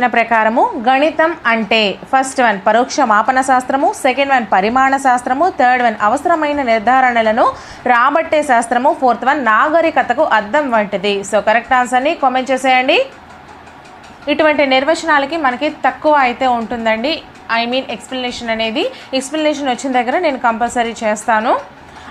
ప్రకారము గణితం అంటే ఫస్ట్ వన్ పరోక్ష మాపన శాస్త్రము సెకండ్ వన్ పరిమాణ శాస్త్రము థర్డ్ వన్ అవసరమైన నిర్ధారణలను రాబట్టే శాస్త్రము ఫోర్త్ వన్ నాగరికతకు అద్దం వంటిది. సో కరెక్ట్ ఆన్సర్ని కామెంట్ చేసేయండి. ఇటువంటి నిర్వచనాలకి మనకి తక్కువ అయితే ఉంటుందండి. ఐ మీన్ ఎక్స్ప్లెనేషన్ అనేది ఎక్స్ప్లెనేషన్ వచ్చిన దగ్గర నేను కంపల్సరీ చేస్తాను.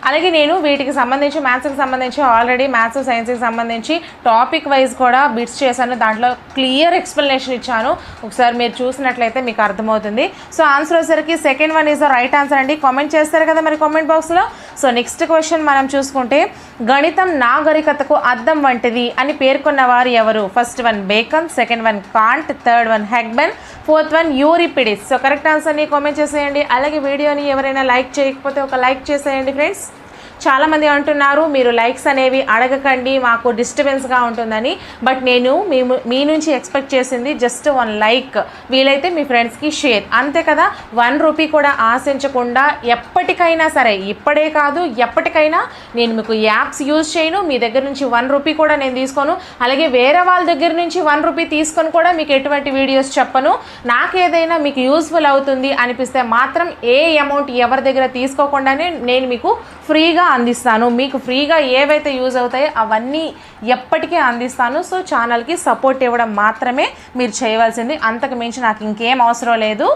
అలాగే నేను వీటికి సంబంధించి మ్యాథ్స్కి సంబంధించి ఆల్రెడీ మ్యాథ్స్ సైన్స్కి సంబంధించి టాపిక్ వైజ్ కూడా బిట్స్ చేశాను. దాంట్లో క్లియర్ ఎక్స్ప్లెనేషన్ ఇచ్చాను. ఒకసారి మీరు చూసినట్లయితే మీకు అర్థమవుతుంది. సో ఆన్సర్ వచ్చేసరికి second one is the right answer అండి. కామెంట్ చేస్తారు కదా మరి కామెంట్ బాక్స్లో సో నెక్స్ట్ క్వశ్చన్ మనం చూసుకుంటే గణితం నాగరికతకు అద్దం వంటిది అని పేర్కొన్న వారు ఎవరు first one Bacon second one Kant third one Hogben fourth one Euripides so correct ఆన్సర్ని కామెంట్ చేసేయండి. అలాగే వీడియోని ఎవరైనా లైక్ చేయకపోతే ఒక లైక్ చేసేయండి ఫ్రెండ్స్ చాలామంది అంటున్నారు మీరు లైక్స్ అనేవి అడగకండి మాకు డిస్టర్బెన్స్గా ఉంటుందని. బట్ నేను మీ మీ నుంచి ఎక్స్పెక్ట్ చేసింది జస్ట్ వన్ లైక్ వీలైతే మీ ఫ్రెండ్స్కి షేర్ అంతే కదా వన్ రూపీ కూడా ఆశించకుండా ఎప్పటికైనా సరే ఇప్పుడే కాదు ఎప్పటికైనా నేను మీకు యాప్స్ యూజ్ చేయను మీ దగ్గర నుంచి వన్ రూపీ కూడా నేను తీసుకోను. అలాగే వేరే వాళ్ళ దగ్గర నుంచి వన్ రూపీ తీసుకొని కూడా మీకు ఎటువంటి వీడియోస్ చెప్పను. నాకు ఏదైనా మీకు యూస్ఫుల్ అవుతుంది అనిపిస్తే మాత్రం ఏ అమౌంట్ ఎవరి దగ్గర తీసుకోకుండానే నేను మీకు ఫ్రీగా అందిస్తాను. మీకు ఫ్రీగా ఏవైతే యూజ్ అవుతాయో అవన్నీ ఎప్పటికీ అందిస్తాను. సో ఛానల్కి సపోర్ట్ ఇవ్వడం మాత్రమే మీరు చేయవలసింది. అంతకు మించి నాకు ఇంకేం అవసరం లేదు.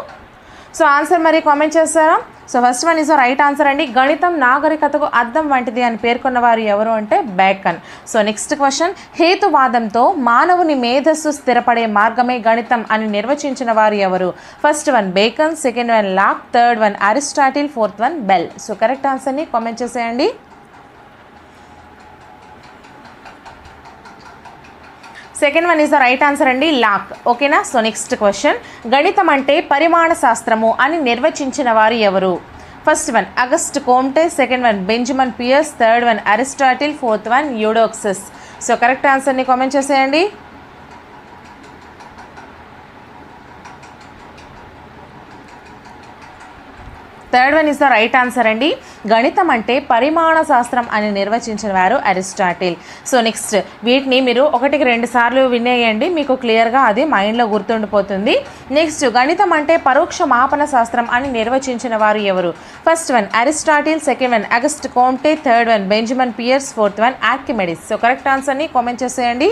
సో ఆన్సర్ మరి కామెంట్ చేస్తారా? So first one is right answer అండి. గణితం నాగరికతకు అర్థం వంటిది అని పేర్కొన్న వారు ఎవరు అంటే బేకన్ సో నెక్స్ట్ క్వశ్చన్ హేతువాదంతో మానవుని మేధస్సు స్థిరపడే మార్గమే గణితం అని నిర్వచించిన వారు ఎవరు? First one Bacon second one Locke. Third one Aristotle. Fourth one Bell. So correct ఆన్సర్ని కామెంట్ చేసేయండి. Second one is the right answer అండి లాక్ ఓకేనా సో నెక్స్ట్ క్వశ్చన్ గణితం అంటే పరిమాణ శాస్త్రము అని నిర్వచించిన వారు ఎవరు? First one Auguste Comte second one Benjamin Peirce third one Aristotle fourth one Eudoxus so correct ఆన్సర్ని కామెంట్ చేసేయండి. Third one is the right answer అండి. గణితం అంటే పరిమాణ శాస్త్రం అని నిర్వచించిన వారు అరిస్టాటిల్. సో నెక్స్ట్ వీటిని మీరు ఒకటికి రెండు సార్లు వినేయండి. మీకు క్లియర్గా అది మైండ్లో గుర్తుండిపోతుంది. నెక్స్ట్ గణితం అంటే పరోక్ష మాపన శాస్త్రం అని నిర్వచించిన వారు ఎవరు? First one Aristotle. Second one Auguste Comte third one Benjamin Peirce. Fourth one Archimedes so correct ఆన్సర్ని కామెంట్ చేసేయండి.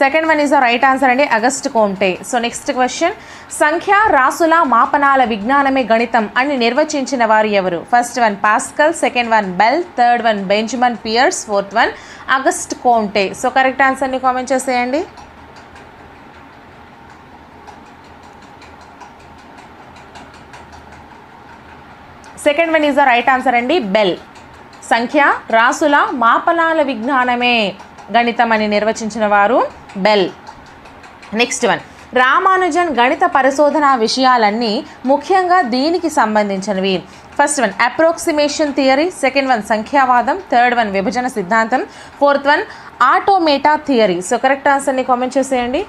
Second one is the right answer అండి Auguste Comte so next question సంఖ్య రాసుల మాపనాల విజ్ఞానమే గణితం అని నిర్వచించిన వారు ఎవరు? First one Pascal second one Bell third one Benjamin Peirce fourth one Auguste Comte so correct ఆన్సర్ని కామెంట్ చేసేయండి. Second one is the right answer అండి బెల్ సంఖ్య రాసుల మాపనాల విజ్ఞానమే గణితం అని నిర్వచించిన వారు బెల్. నెక్స్ట్ వన్ రామానుజన్ గణిత పరిశోధన విషయాలన్నీ ముఖ్యంగా దీనికి సంబంధించినవి. First one approximation theory second one సంఖ్యావాదం. Third one విభజన సిద్ధాంతం. Fourth one automata theory so correct ఆన్సర్ని కామెంట్ చేసేయండి.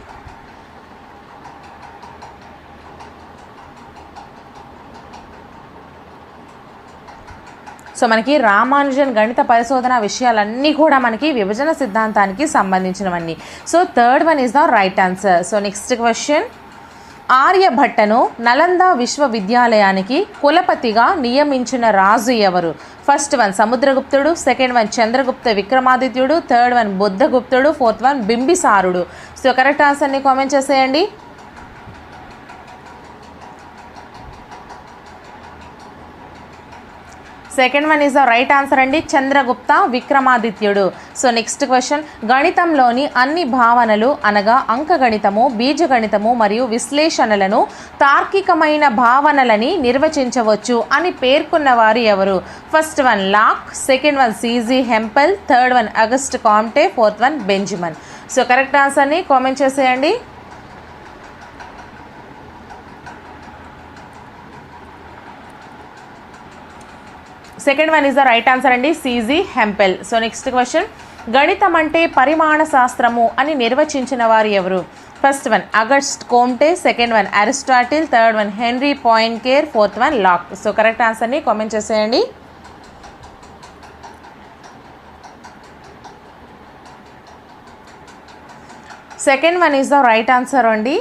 సో మనకి రామానుజన్ గణిత పరిశోధన విషయాలన్నీ కూడా మనకి విభజన సిద్ధాంతానికి సంబంధించినవన్నీ. So third one is the right answer so next question ఆర్యభట్టను Nalanda విశ్వవిద్యాలయానికి కులపతిగా నియమించిన రాజు ఎవరు? ఫస్ట్ వన్ సముద్రగుప్తుడు. సెకండ్ వన్ చంద్రగుప్త విక్రమాదిత్యుడు. థర్డ్ వన్ బుద్ధగుప్తుడు. ఫోర్త్ వన్ బింబిసారుడు. సో కరెక్ట్ ఆన్సర్ని కామెంట్ చేసేయండి. Second one is the right answer అండి చంద్రగుప్త విక్రమాదిత్యుడు. సో నెక్స్ట్ క్వశ్చన్ గణితంలోని అన్ని భావనలు అనగా అంకగణితము బీజగణితము మరియు విశ్లేషణలను తార్కికమైన భావనలని నిర్వచించవచ్చు అని పేర్కొన్న వారు ఎవరు? First one Locke second one CG Hempel third one Auguste Comte fourth one Benjamin. So correct ఆన్సర్ని కామెంట్ చేసేయండి. Second one is the right answer అండి CG Hempel so next question గణితం అంటే పరిమాణ శాస్త్రము అని నిర్వచించిన వారు ఎవరు? First one Auguste Comte second one Aristotle third one Henri Poincaré fourth one Locke so correct ఆన్సర్ని కామెంట్ చేసేయండి. Second one is the right answer అండి.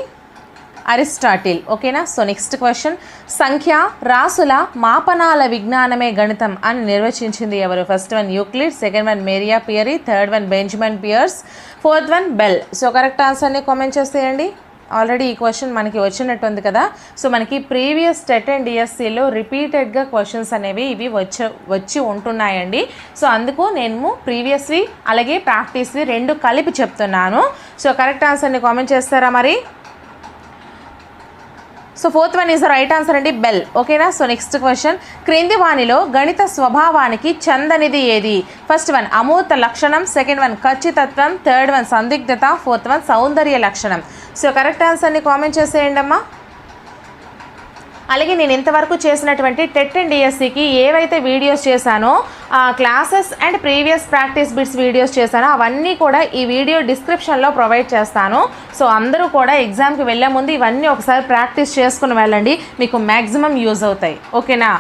అరిస్టాటిల్. ఓకేనా? సో నెక్స్ట్ క్వశ్చన్ సంఖ్య రాసుల మాపనాల విజ్ఞానమే గణితం అని నిర్వచించింది ఎవరు? First one Euclid second one Maria Pieri third one Benjamin Peirce fourth one Bell so correct ఆన్సర్ని కామెంట్ చేసేయండి. ఆల్రెడీ ఈ క్వశ్చన్ మనకి వచ్చినట్టు ఉంది కదా. సో మనకి ప్రీవియస్ టెట్ అండ్ డిఎస్సిలో రిపీటెడ్గా క్వశ్చన్స్ అనేవి ఇవి వచ్చ వచ్చి ఉంటున్నాయండి. సో అందుకు నేను ప్రీవియస్వి అలాగే ప్రాక్టీస్వి రెండు కలిపి చెప్తున్నాను. సో కరెక్ట్ ఆన్సర్ని కామెంట్ చేస్తారా మరి? So fourth one is right answer అండి బెల్. ఓకేనా సో నెక్స్ట్ క్వశ్చన్ క్రింది వాణిలో గణిత స్వభావానికి చందనిది ఏది? ఫస్ట్ వన్ అమూర్త లక్షణం. సెకండ్ వన్ ఖచ్చితత్వం. థర్డ్ వన్ సందిగ్ధత. ఫోర్త్ వన్ సౌందర్య లక్షణం. సో కరెక్ట్ ఆన్సర్ని కామెంట్ చేసేయండి అమ్మా అలాగే నేను ఇంతవరకు చేసినటువంటి టెట్ అండ్ డిఎస్సికి ఏవైతే వీడియోస్ చేశానో ఆ classes and previous practice bits videos చేశానో అవన్నీ కూడా ఈ వీడియో డిస్క్రిప్షన్లో ప్రొవైడ్ చేస్తాను. సో అందరూ కూడా ఎగ్జామ్కి వెళ్ళే ముందు ఇవన్నీ ఒకసారి ప్రాక్టీస్ చేసుకుని వెళ్ళండి. మీకు మ్యాక్సిమం యూజ్ అవుతాయి. ఓకేనా?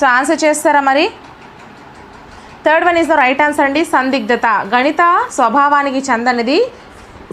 సో ఆన్సర్ చేస్తారా మరి? Third one is the right answer అండి. సందిగ్ధత. గణిత స్వభావానికి చెందనిది.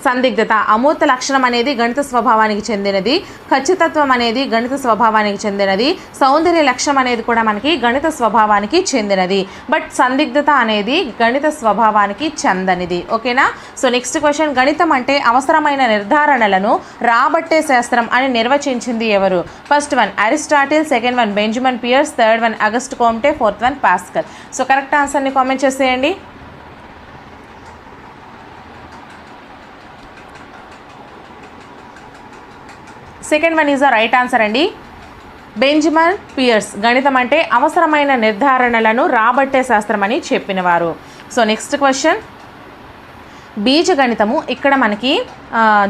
సందిగ్ధత. అమూర్త లక్షణం అనేది గణిత స్వభావానికి చెందినది. ఖచ్చితత్వం అనేది గణిత స్వభావానికి చెందినది. సౌందర్య లక్షణం అనేది కూడా మనకి గణిత స్వభావానికి చెందినది. బట్ సందిగ్ధత అనేది గణిత స్వభావానికి చెందనిది. ఓకేనా? So next question. గణితం అంటే అవసరమైన నిర్ధారణలను రాబట్టే శాస్త్రం అని నిర్వచించింది ఎవరు? First one Aristotle second one Benjamin Peirce third one Auguste Comte fourth one Pascal. So correct ఆన్సర్ని కామెంట్ చేసేయండి. Second one is the right answer అండి. బెంజమన్ పియర్స్ గణితం అంటే అవసరమైన నిర్ధారణలను రాబట్టే శాస్త్రం అని చెప్పినవారు సో నెక్స్ట్ క్వశ్చన్ బీజగణితము ఇక్కడ మనకి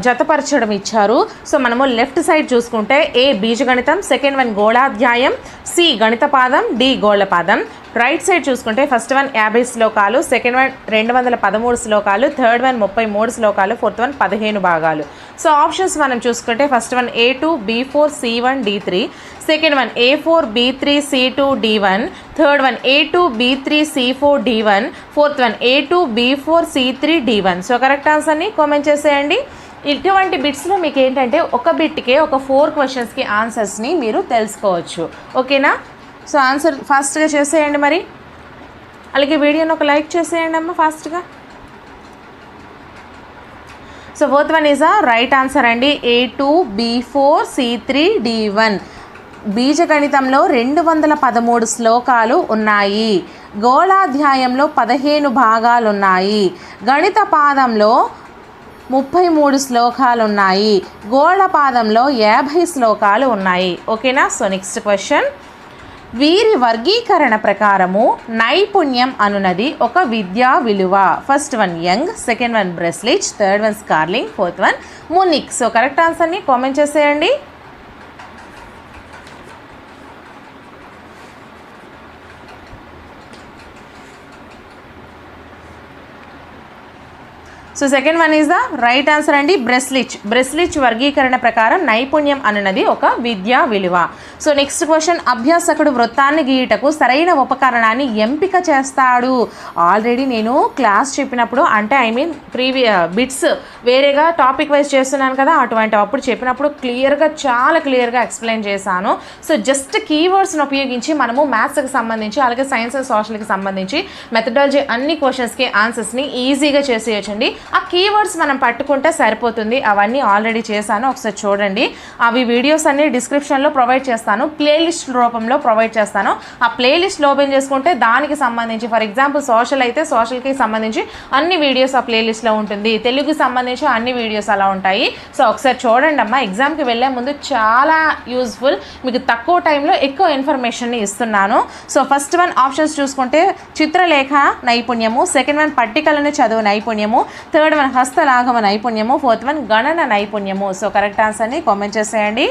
జతపరచడం ఇచ్చారు. సో మనము లెఫ్ట్ సైడ్ చూసుకుంటే ఏ బీజగణితం సెకండ్ వన్ గోళాధ్యాయం. సి గణిత పాదం డి పాదం రైట్ సైడ్ చూసుకుంటే ఫస్ట్ వన్ యాభై శ్లోకాలు సెకండ్ వన్ రెండు వందల పదమూడు శ్లోకాలు థర్డ్ వన్ ముప్పై మూడు శ్లోకాలు ఫోర్త్ వన్ పదిహేను భాగాలు. సో ఆప్షన్స్ మనం చూసుకుంటే first one A two B four C one D three. Second one A four B three C two D one. Third one A two B three C four D one. Fourth one A two B four C three D one. So correct ఆన్సర్ని comment చేసేయండి. ఇటువంటి బిట్స్లో మీకు ఏంటంటే ఒక బిట్కే ఒక four క్వశ్చన్స్కి ఆన్సర్స్ని మీరు తెలుసుకోవచ్చు. ఓకేనా సో ఆన్సర్ ఫాస్ట్గా చేసేయండి మరి. అలాగే వీడియోని ఒక లైక్ చేసేయండి అమ్మ ఫాస్ట్గా so fourth one is a right answer అండి. A two B four C three D one బీజగణితంలో రెండు వందల పదమూడు శ్లోకాలు ఉన్నాయి. గోళాధ్యాయంలో పదిహేను భాగాలు ఉన్నాయి గణిత పాదంలో ముప్పై మూడు శ్లోకాలు ఉన్నాయి గోళపాదంలో యాభై శ్లోకాలు ఉన్నాయి. ఓకేనా? సో నెక్స్ట్ క్వశ్చన్ వీరి వర్గీకరణ ప్రకారము నైపుణ్యం అనునది ఒక విద్యా విలువ. First one Young second one Breslich third one Schorling fourth one Munich so correct ఆన్సర్ని కామెంట్ చేసేయండి. So second one is the right answer అండి బ్రెస్లిచ్ బ్రెస్లిచ్ వర్గీకరణ ప్రకారం నైపుణ్యం అన్నది ఒక విద్యా విలువ. సో నెక్స్ట్ క్వశ్చన్ అభ్యాసకుడు వృత్తాన్ని గీయటకు సరైన ఉపకరణాన్ని ఎంపిక చేస్తాడు. ఆల్రెడీ నేను క్లాస్ చెప్పినప్పుడు అంటే ఐ మీన్ ప్రీవియ బిట్స్ వేరేగా టాపిక్ వైజ్ చేస్తున్నాను కదా అటువంటి అప్పుడు చెప్పినప్పుడు క్లియర్గా చాలా క్లియర్గా ఎక్స్ప్లెయిన్ చేశాను. సో జస్ట్ కీవర్డ్స్ని ఉపయోగించి మనము మ్యాథ్స్కి సంబంధించి అలాగే సైన్స్ అండ్ సోషల్కి సంబంధించి మెథడాలజీ అన్ని క్వశ్చన్స్కి ఆన్సర్స్ని ఈజీగా చేసేయచ్చండి. ఆ కీవర్డ్స్ మనం పట్టుకుంటే సరిపోతుంది. అవన్నీ ఆల్రెడీ చేశాను. ఒకసారి చూడండి. అవి వీడియోస్ అన్ని డిస్క్రిప్షన్లో ప్రొవైడ్ చేస్తాను. ప్లేలిస్ట్ రూపంలో ప్రొవైడ్ చేస్తాను. ఆ ప్లేలిస్ట్లో ఓపెన్ చేసుకుంటే దానికి సంబంధించి ఫర్ ఎగ్జాంపుల్ సోషల్ అయితే సోషల్కి సంబంధించి అన్ని వీడియోస్ ఆ ప్లేలిస్ట్లో ఉంటుంది. తెలుగుకి సంబంధించి అన్ని వీడియోస్ అలా ఉంటాయి. సో ఒకసారి చూడండి అమ్మా. ఎగ్జామ్కి వెళ్ళే ముందు చాలా యూజ్ఫుల్ మీకు తక్కువ టైంలో ఎక్కువ ఇన్ఫర్మేషన్ని ఇస్తున్నాను. సో ఫస్ట్ వన్ ఆప్షన్స్ చూసుకుంటే చిత్రలేఖ నైపుణ్యము. సెకండ్ వన్ పట్టికలను చదువు నైపుణ్యము. థర్డ్ వన్ హస్తలాఘవ నైపుణ్యము. ఫోర్త్ వన్ గణన నైపుణ్యము. సో కరెక్ట్ ఆన్సర్ని కామెంట్ చేసేయండి.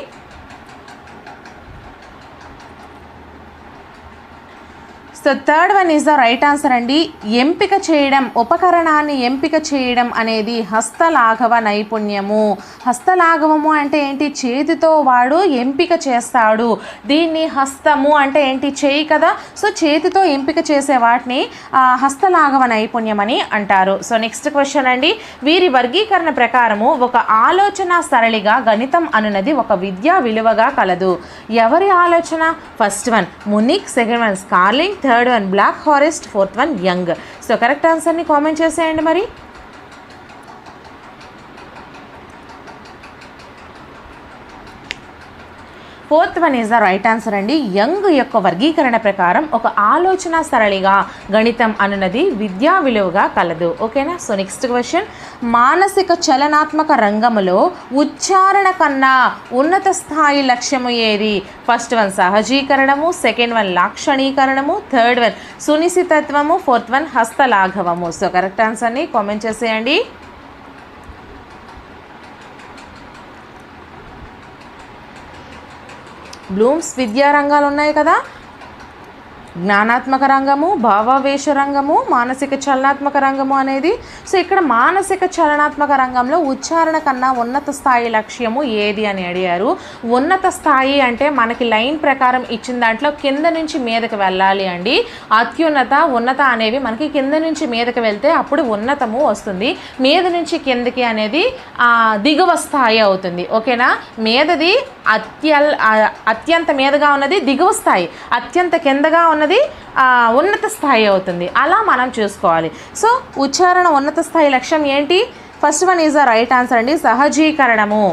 So third one is the right answer అండి. ఎంపిక చేయడం ఉపకరణాన్ని ఎంపిక చేయడం అనేది హస్తలాఘవ నైపుణ్యము. హస్తలాఘవము అంటే ఏంటి? చేతితో వాడు ఎంపిక చేస్తాడు. దీన్ని హస్తము అంటే ఏంటి? చేయి కదా. సో చేతితో ఎంపిక చేసే వాటిని హస్తలాఘవ నైపుణ్యం అని అంటారు. సో నెక్స్ట్ క్వశ్చన్ అండి. వీరి వర్గీకరణ ప్రకారము ఒక ఆలోచన సరళిగా గణితం అనున్నది ఒక విద్యా విలువగా కలదు. ఎవరి ఆలోచన? First one Munich second one Schorling third third one Black Forest fourth one Young so correct ఆన్సర్ని కామెంట్ చేసేయండి మరి. Fourth one is the right answer అండి. యంగ్ యొక్క వర్గీకరణ ప్రకారం ఒక ఆలోచన సరళిగా గణితం అనున్నది విద్యా విలువగా కలదు. ఓకేనా? సో నెక్స్ట్ క్వశ్చన్ మానసిక చలనాత్మక రంగములో ఉచ్చారణ కన్నా ఉన్నత స్థాయి లక్ష్యము ఏది? ఫస్ట్ వన్ సహజీకరణము. సెకండ్ వన్ లాక్షణీకరణము. థర్డ్ వన్ సునిశితత్వము ఫోర్త్ వన్ హస్తలాఘవము. సో కరెక్ట్ ఆన్సర్ని కామెంట్ చేసేయండి. బ్లూమ్స్ విద్యా రంగాలు ఉన్నాయి కదా. జ్ఞానాత్మక రంగము భావావేశ రంగము మానసిక చలనాత్మక రంగము అనేది. సో ఇక్కడ మానసిక చలనాత్మక రంగంలో ఉచ్చారణ కన్నా ఉన్నత స్థాయి లక్ష్యము ఏది అని అడిగారు. ఉన్నత స్థాయి అంటే మనకి లైన్ ప్రకారం ఇచ్చిన దాంట్లో కింద నుంచి మీదకి వెళ్ళాలి అండి. అత్యున్నత ఉన్నత అనేవి మనకి కింద నుంచి మీదకి వెళ్తే అప్పుడు ఉన్నతము వస్తుంది. మీద నుంచి కిందకి అనేది దిగువ స్థాయి అవుతుంది. ఓకేనా? మీదది అత్యల్ అత్యంత మీదగా ఉన్నది దిగువ స్థాయి. అత్యంత కిందగా ఉన్న అన్నది ఉన్నత స్థాయి అవుతుంది. అలా మనం చూసుకోవాలి. సో ఉచ్చారణ ఉన్నత స్థాయి లక్ష్యం ఏంటి? First one is the right answer అండి. సహజీకరణము.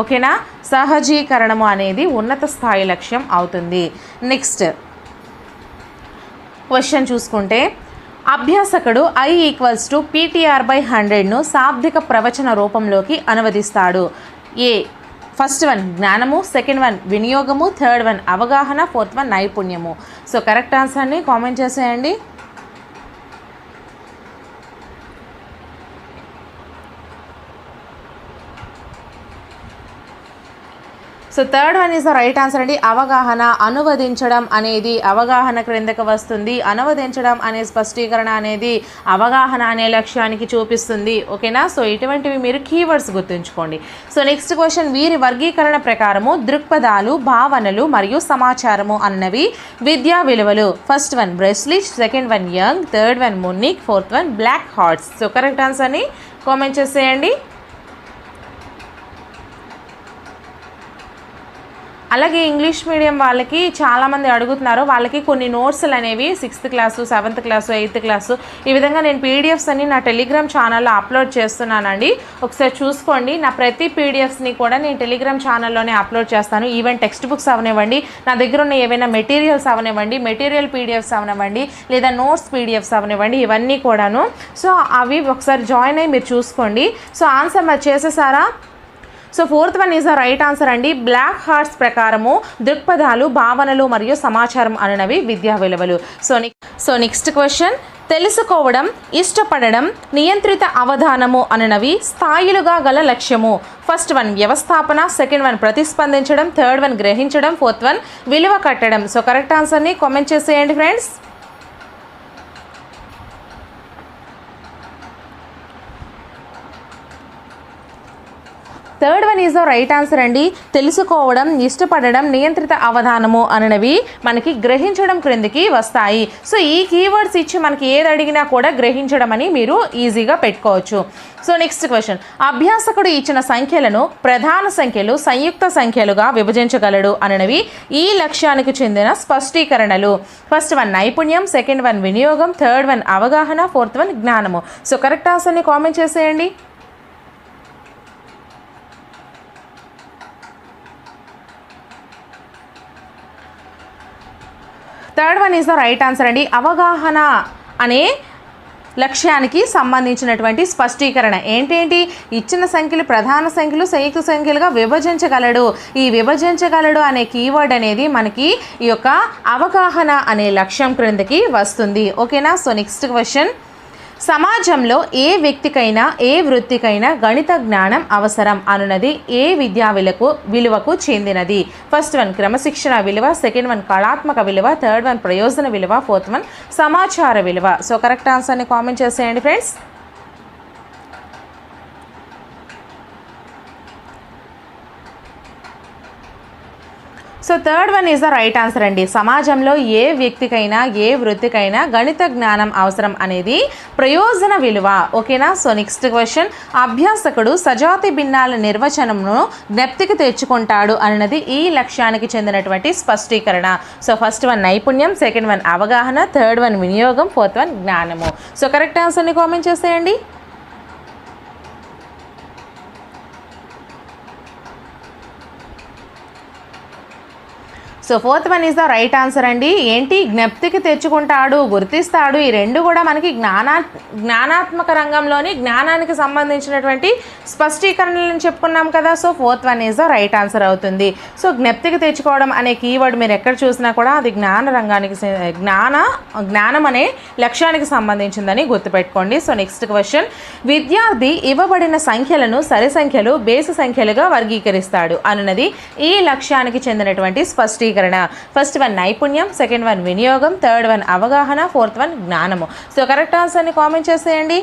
ఓకేనా? సహజీకరణము అనేది ఉన్నత స్థాయి లక్ష్యం అవుతుంది. నెక్స్ట్ క్వశ్చన్ చూసుకుంటే అభ్యాసకుడు I equals to PTR by హండ్రెడ్ను శాబ్దిక ప్రవచన రూపంలోకి అనువదిస్తాడు. ఏ ఫస్ట్ వన్ జ్ఞానము. సెకండ్ వన్ వినియోగము. థర్డ్ వన్ అవగాహన. ఫోర్త్ వన్ నైపుణ్యము. సో కరెక్ట్ ఆన్సర్ని కామెంట్ చేసేయండి. So third one is the right answer అండి. అవగాహన అనువదించడం అనేది అవగాహన క్రిందకు వస్తుంది. అనువదించడం అనే స్పష్టీకరణ అనేది అవగాహన అనే లక్ష్యానికి చూపిస్తుంది. ఓకేనా? సో ఇటువంటివి మీరు కీవర్డ్స్ గుర్తుంచుకోండి. సో నెక్స్ట్ క్వశ్చన్ వీరి వర్గీకరణ ప్రకారము దృక్పథాలు భావనలు మరియు సమాచారము అన్నవి విద్యా విలువలు. First one బ్రెస్లిచ్ second one Young third one మున్నిక్ fourth one black hearts so correct ఆన్సర్ని కామెంట్ చేసేయండి. అలాగే ఇంగ్లీష్ మీడియం వాళ్ళకి చాలామంది అడుగుతున్నారు. వాళ్ళకి కొన్ని నోట్స్లు అనేవి sixth class seventh class eighth class ఈ విధంగా నేను పీడిఎఫ్స్ అన్ని నా టెలిగ్రామ్ ఛానల్లో అప్లోడ్ చేస్తున్నానండి. ఒకసారి చూసుకోండి. నా ప్రతి పీడిఎఫ్స్ని కూడా నేను టెలిగ్రామ్ ఛానల్లోనే అప్లోడ్ చేస్తాను. ఈవెన్ టెక్స్ట్ బుక్స్ అవనివ్వండి. నా దగ్గర ఉన్న ఏవైనా మెటీరియల్స్ అవనివ్వండి. మెటీరియల్ పీడిఎఫ్స్ అవనివ్వండి. లేదా నోట్స్ పీడిఎఫ్స్ అవనివ్వండి. ఇవన్నీ కూడాను. సో అవి ఒకసారి జాయిన్ అయ్యి మీరు చూసుకోండి. సో ఆన్సర్ మరి చేసేసారా? So fourth one is the right answer అండి. బ్లాక్ హార్ట్స్ ప్రకారము దృక్పథాలు భావనలు మరియు సమాచారం అనునవి విద్యా విలువలు. So so next question. తెలుసుకోవడం ఇష్టపడడం నియంత్రిత అవధానము అననవి స్థాయిలుగా గల లక్ష్యము. ఫస్ట్ వన్ వ్యవస్థాపన సెకండ్ వన్ ప్రతిస్పందించడం థర్డ్ వన్ గ్రహించడం ఫోర్త్ వన్ విలువ కట్టడం. సో కరెక్ట్ ఆన్సర్ని కామెంట్ చేసేయండి friends. Third one is the right answer అండి. తెలుసుకోవడం ఇష్టపడడం నియంత్రిత అవధానము అనేవి మనకి గ్రహించడం క్రిందికి వస్తాయి. సో ఈ కీవర్డ్స్ ఇచ్చి మనకి ఏది అడిగినా కూడా గ్రహించడం అని మీరు ఈజీగా పెట్టుకోవచ్చు. సో నెక్స్ట్ క్వశ్చన్ అభ్యాసకుడు ఇచ్చిన సంఖ్యలను ప్రధాన సంఖ్యలు సంయుక్త సంఖ్యలుగా విభజించగలడు అనవి ఈ లక్ష్యానికి చెందిన స్పష్టీకరణలు. ఫస్ట్ వన్ నైపుణ్యం సెకండ్ వన్ వినియోగం థర్డ్ వన్ అవగాహన ఫోర్త్ వన్ జ్ఞానము. సో కరెక్ట్ ఆన్సర్ని కామెంట్ చేసేయండి. Third one is the right answer అండి. అవగాహన అనే లక్ష్యానికి సంబంధించినటువంటి స్పష్టీకరణ. ఏంటేంటి? ఇచ్చిన సంఖ్యలు ప్రధాన సంఖ్యలు సంయుక్త సంఖ్యలుగా విభజించగలడు. ఈ విభజించగలడు అనే కీవర్డ్ అనేది మనకి ఈ యొక్క అవగాహన అనే లక్ష్యం క్రిందకి వస్తుంది. ఓకేనా? సో నెక్స్ట్ క్వశ్చన్ సమాజంలో ఏ వ్యక్తికైనా ఏ వృత్తికైనా గణిత జ్ఞానం అవసరం అనున్నది ఏ విద్యా విలకు విలువకు చెందినది. ఫస్ట్ వన్ క్రమశిక్షణ విలువ. సెకండ్ వన్ కళాత్మక విలువ. థర్డ్ వన్ ప్రయోజన విలువ. ఫోర్త్ వన్ సమాచార విలువ. సో కరెక్ట్ ఆన్సర్ని కామెంట్ చేసేయండి friends so third one is the right answer అండి. సమాజంలో ఏ వ్యక్తికైనా ఏ వృత్తికైనా గణిత జ్ఞానం అవసరం అనేది ప్రయోజన విలువ. ఓకేనా? సో నెక్స్ట్ క్వశ్చన్ అభ్యాసకుడు సజాతి భిన్నాల నిర్వచనంను జ్ఞప్తికి తెచ్చుకుంటాడు అన్నది ఈ లక్ష్యానికి చెందినటువంటి స్పష్టీకరణ. సో ఫస్ట్ వన్ నైపుణ్యం సెకండ్ వన్ అవగాహన థర్డ్ వన్ వినియోగం ఫోర్త్ వన్ జ్ఞానము. సో కరెక్ట్ ఆన్సర్ని కామెంట్ చేసేయండి. So fourth one is the right answer అండి. ఏంటి? జ్ఞప్తికి తెచ్చుకుంటాడు గుర్తిస్తాడు. ఈ రెండు కూడా మనకి జ్ఞానా జ్ఞానాత్మక రంగంలోని జ్ఞానానికి సంబంధించినటువంటి స్పష్టీకరణలను చెప్పుకున్నాం కదా. So fourth one is the right answer అవుతుంది. సో జ్ఞప్తికి తెచ్చుకోవడం అనే కీవర్డ్ మీరు ఎక్కడ చూసినా కూడా అది జ్ఞాన రంగానికి జ్ఞాన జ్ఞానం అనే లక్ష్యానికి సంబంధించిందని గుర్తుపెట్టుకోండి. సో నెక్స్ట్ క్వశ్చన్ విద్యార్థి ఇవ్వబడిన సంఖ్యలను సరి సంఖ్యలు బేసి సంఖ్యలుగా వర్గీకరిస్తాడు. అన్నది ఈ లక్ష్యానికి చెందినటువంటి స్పష్టీకరణ ఫస్ట్ వన్ నైపుణ్యం సెకండ్ వన్ వినియోగం థర్డ్ వన్ అవగాహన ఫోర్త్ వన్ జ్ఞానము. సో కరెక్ట్ ఆన్సర్ని కామెంట్ చేసేయండి.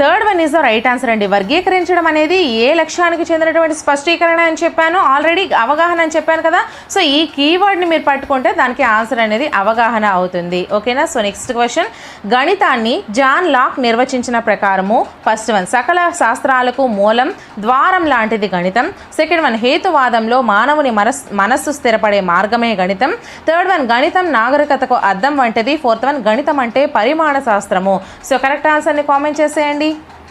Third one is the right answer అండి. వర్గీకరించడం అనేది ఏ లక్ష్యానికి చెందినటువంటి స్పష్టీకరణ అని చెప్పాను. ఆల్రెడీ అవగాహన అని చెప్పాను కదా. సో ఈ కీవర్డ్ని మీరు పట్టుకుంటే దానికి ఆన్సర్ అనేది అవగాహన అవుతుంది. ఓకేనా? So next question. గణితాన్ని జాన్ లాక్ నిర్వచించిన ప్రకారము. ఫస్ట్ వన్ సకల శాస్త్రాలకు మూలం ద్వారం లాంటిది గణితం. సెకండ్ వన్ హేతువాదంలో మానవుని మనస్ మనస్సు స్థిరపడే మార్గమే గణితం. థర్డ్ వన్ గణితం నాగరికతకు అర్థం వంటిది. ఫోర్త్ వన్ గణితం అంటే పరిమాణ శాస్త్రము సో కరెక్ట్ ఆన్సర్ని కామెంట్ చేసేయండి. Bye.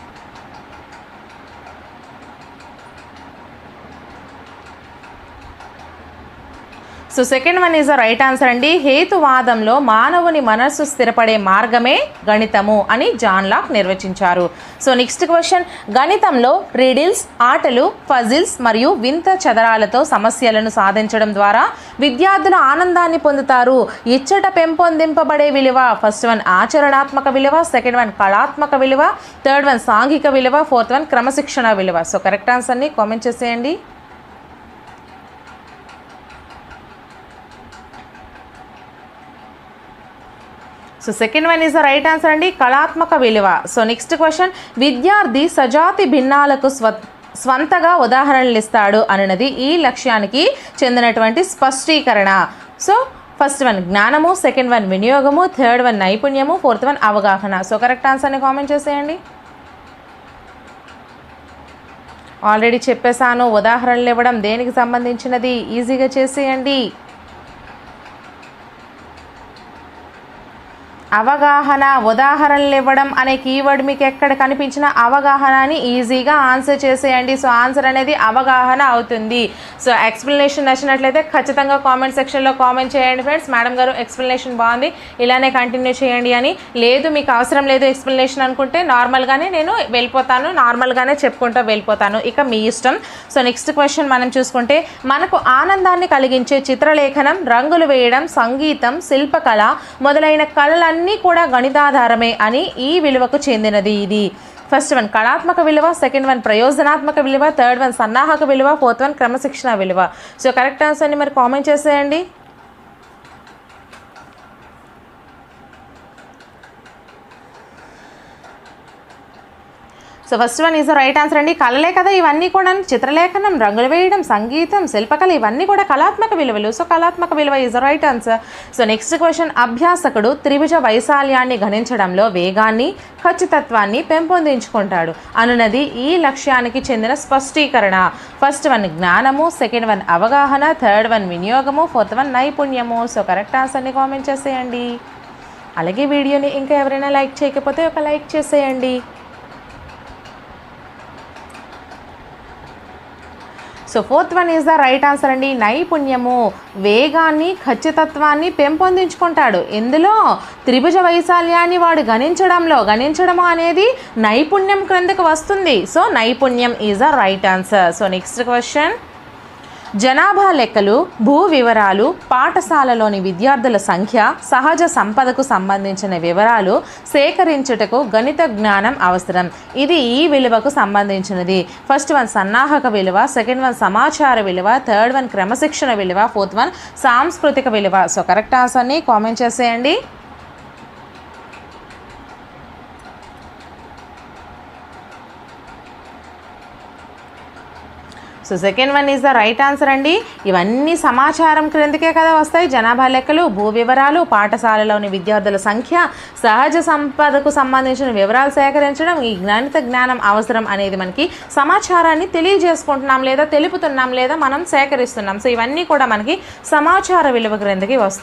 So second one is the right answer అండి. హేతువాదంలో మానవుని మనస్సు స్థిరపడే మార్గమే గణితము అని జాన్ లాక్ నిర్వచించారు. సో నెక్స్ట్ క్వశ్చన్ గణితంలో రీడిల్స్ ఆటలు ఫజిల్స్ మరియు వింత చదరాలతో సమస్యలను సాధించడం ద్వారా విద్యార్థులు ఆనందాన్ని పొందుతారు. ఇచ్చట పెంపొందింపబడే విలువ ఫస్ట్ వన్ ఆచరణాత్మక విలువ సెకండ్ వన్ కళాత్మక విలువ థర్డ్ వన్ సాంఘిక విలువ ఫోర్త్ వన్ క్రమశిక్షణ విలువ. సో కరెక్ట్ ఆన్సర్ని కామెంట్ చేసేయండి. So second one is the right answer అండి. కళాత్మక విలువ. సో నెక్స్ట్ క్వశ్చన్ విద్యార్థి సజాతి భిన్నాలకు స్వ స్వంతగా ఉదాహరణలు ఇస్తాడు అన్నది ఈ లక్ష్యానికి చెందినటువంటి స్పష్టీకరణ. సో ఫస్ట్ వన్ జ్ఞానము సెకండ్ వన్ వినియోగము థర్డ్ వన్ నైపుణ్యము ఫోర్త్ వన్ అవగాహన. సో కరెక్ట్ ఆన్సర్ని కామెంట్ చేసేయండి. ఆల్రెడీ చెప్పేశాను. ఉదాహరణలు ఇవ్వడం దేనికి సంబంధించినది? ఈజీగా చేసేయండి. అవగాహన ఉదాహరణలు ఇవ్వడం అనే కీవర్డ్ మీకు ఎక్కడ కనిపించిన అవగాహనని ఈజీగా ఆన్సర్ చేసేయండి. సో ఆన్సర్ అనేది అవగాహన అవుతుంది. సో ఎక్స్ప్లెనేషన్ నచ్చినట్లయితే ఖచ్చితంగా కామెంట్ సెక్షన్లో కామెంట్ చేయండి ఫ్రెండ్స్. మేడం గారు ఎక్స్ప్లెనేషన్ బాగుంది. ఇలానే కంటిన్యూ చేయండి అని. లేదు మీకు అవసరం లేదు ఎక్స్ప్లెనేషన్ అనుకుంటే నార్మల్గానే నేను వెళ్ళిపోతాను. నార్మల్గానే చెప్పుకుంటూ వెళ్ళిపోతాను. ఇక మీ ఇష్టం. సో నెక్స్ట్ క్వశ్చన్ మనం చూసుకుంటే మనకు ఆనందాన్ని కలిగించే చిత్రలేఖనం రంగులు వేయడం సంగీతం శిల్పకళ మొదలైన కళలన్నీ కూడా గణితాధారమే అని ఈ విలువకు చెందినది ఇది. ఫస్ట్ వన్ కళాత్మక విలువ. సెకండ్ వన్ ప్రయోజనాత్మక విలువ. థర్డ్ వన్ సన్నాహక విలువ. ఫోర్త్ వన్ క్రమశిక్షణ విలువ. సో కరెక్ట్ ఆన్సర్ని మరి కామెంట్ చేసేయండి. So first one is right answer అండి. కళలే కదా ఇవన్నీ కూడా చిత్రలేఖనం రంగులు వేయడం సంగీతం శిల్పకళ ఇవన్నీ కూడా కళాత్మక విలువలు. సో కళాత్మక విలువ is right answer so next question అభ్యాసకుడు త్రిభుజ వైశాల్యాన్ని గణించడంలో వేగాన్ని ఖచ్చితత్వాన్ని పెంపొందించుకుంటాడు. అనున్నది ఈ లక్ష్యానికి చెందిన స్పష్టీకరణ. ఫస్ట్ వన్ జ్ఞానము. సెకండ్ వన్ అవగాహన. థర్డ్ వన్ వినియోగము. ఫోర్త్ వన్ నైపుణ్యము. సో కరెక్ట్ ఆన్సర్ని కామెంట్ చేసేయండి. అలాగే వీడియోని ఇంకా ఎవరైనా లైక్ చేయకపోతే ఒక లైక్ చేసేయండి. So fourth one is the right answer అండి. నైపుణ్యము వేగాన్ని ఖచ్చితత్వాన్ని పెంపొందించుకుంటాడు. ఇందులో త్రిభుజ వైశాల్యాన్ని వాడు గణించడంలో గణించడము అనేది నైపుణ్యం క్రిందకు వస్తుంది. సో నైపుణ్యం is the right answer. So next question. జనాభా లెక్కలు భూ వివరాలు పాఠశాలలోని విద్యార్థుల సంఖ్య సహజ సంపదకు సంబంధించిన వివరాలు సేకరించుటకు గణిత జ్ఞానం అవసరం. ఇది ఈ విలువకు సంబంధించినది. ఫస్ట్ వన్ సన్నాహక విలువ సెకండ్ వన్ సమాచార విలువ థర్డ్ వన్ క్రమశిక్షణ విలువ ఫోర్త్ వన్ సాంస్కృతిక విలువ. సో కరెక్ట్ ఆన్సర్ని కామెంట్ చేసేయండి. So second one is the right answer అండి. ఇవన్నీ సమాచారం క్రిందకే కదా వస్తాయి. జనాభా లెక్కలు భూ వివరాలు పాఠశాలలోని విద్యార్థుల సంఖ్య సహజ సంపదకు సంబంధించిన వివరాలు సేకరించడం ఈ జ్ఞానిత జ్ఞానం అవసరం అనేది మనకి సమాచారాన్ని తెలియజేసుకుంటున్నాం లేదా తెలుపుతున్నాం లేదా మనం సేకరిస్తున్నాం. సో ఇవన్నీ కూడా మనకి సమాచార విలువ క్రిందకి వస్తాయి.